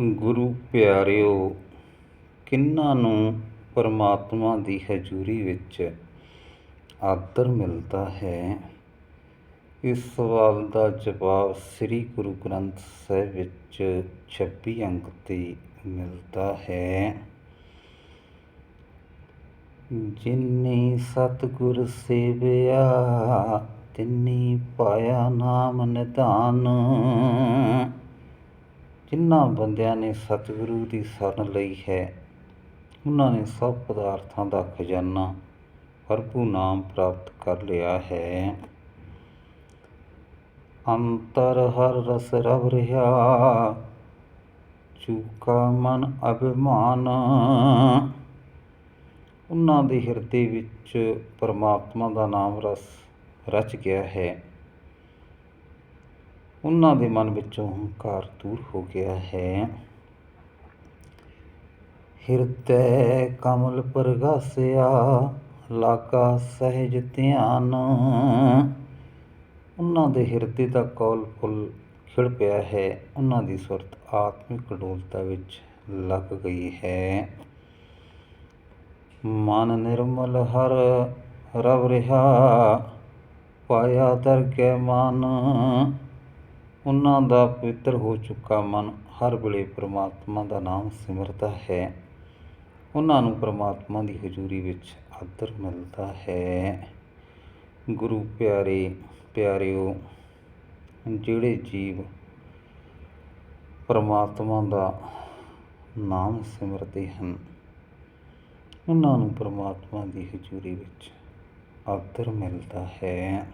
ਗੁਰੂ ਪਿਆਰਿਓ ਕਿਹਨਾਂ ਨੂੰ ਪਰਮਾਤਮਾ ਦੀ ਹਜ਼ੂਰੀ ਵਿੱਚ ਆਦਰ ਮਿਲਦਾ ਹੈ? ਇਸ ਸਵਾਲ ਦਾ ਜਵਾਬ ਸ੍ਰੀ ਗੁਰੂ ਗ੍ਰੰਥ ਸਾਹਿਬ ਵਿੱਚ 26 ਅੰਕ 'ਤੇ ਮਿਲਦਾ ਹੈ। ਜਿਨੀ ਸਤਿਗੁਰ ਸੇਵਿਆ, ਤਿਨੀ ਪਾਇਆ ਨਾਮ ਨਿਧਾਨ। ਜਿਨ੍ਹਾਂ ਬੰਦਿਆਂ ਨੇ ਸਤਿਗੁਰੂ ਦੀ ਸ਼ਰਨ ਲਈ ਹੈ। ਉਹਨਾਂ ਨੇ ਸਭ ਪਦਾਰਥਾਂ ਦਾ ਖਜ਼ਾਨਾ ਪ੍ਰਭੂ ਨਾਮ ਪ੍ਰਾਪਤ ਕਰ ਲਿਆ ਹੈ। ਅੰਤਰ ਹਰ ਰਸ ਰਵ ਰਿਹਾ, ਚੂਕਾ ਮਨ ਅਭਿਮਾਨ। ਉਹਨਾਂ ਦੇ ਹਿਰਦੇ ਵਿੱਚ ਪਰਮਾਤਮਾ ਦਾ ਨਾਮ ਰਸ ਰਚ ਗਿਆ ਹੈ। ਉਹਨਾਂ ਦੇ ਮਨ ਵਿੱਚੋਂ ਹੰਕਾਰ ਦੂਰ ਹੋ ਗਿਆ ਹੈ। ਹਿਰਦੈ ਕਮਲ ਪ੍ਰਗਾਸਿਆ ਲਾਗਾ ਸਹਿਜ ਧਿਆਨ। ਉਹਨਾਂ ਦੇ ਹਿਰਦੇ ਦਾ ਕੌਲ ਫੁੱਲ ਖਿੜ ਪਿਆ ਹੈ। ਉਹਨਾਂ ਦੀ ਸੁਰਤ ਆਤਮਿਕ ਡੋਲਤਾ ਵਿੱਚ ਲੱਗ ਗਈ ਹੈ। ਮਨ ਨਿਰਮਲ ਹਰ ਰਵ ਰਿਹਾ, ਪਾਇਆ ਦਰ ਕੇ ਮਨ। ਉਹਨਾਂ ਦਾ ਪਵਿੱਤਰ ਹੋ ਚੁੱਕਾ ਮਨ ਹਰ ਵੇਲੇ ਪ੍ਰਮਾਤਮਾ ਦਾ ਨਾਮ ਸਿਮਰਦਾ ਹੈ। ਉਹਨਾਂ ਨੂੰ ਪ੍ਰਮਾਤਮਾ ਦੀ ਹਜ਼ੂਰੀ ਵਿੱਚ ਆਦਰ ਮਿਲਦਾ ਹੈ। ਗੁਰੂ ਪਿਆਰੇ, ਪਿਆਰਿਓ, ਜਿਹੜੇ ਜੀਵ ਪ੍ਰਮਾਤਮਾ ਦਾ ਨਾਮ ਸਿਮਰਦੇ ਹਨ, ਉਹਨਾਂ ਨੂੰ ਪ੍ਰਮਾਤਮਾ ਦੀ ਹਜ਼ੂਰੀ ਵਿੱਚ ਆਦਰ ਮਿਲਦਾ ਹੈ।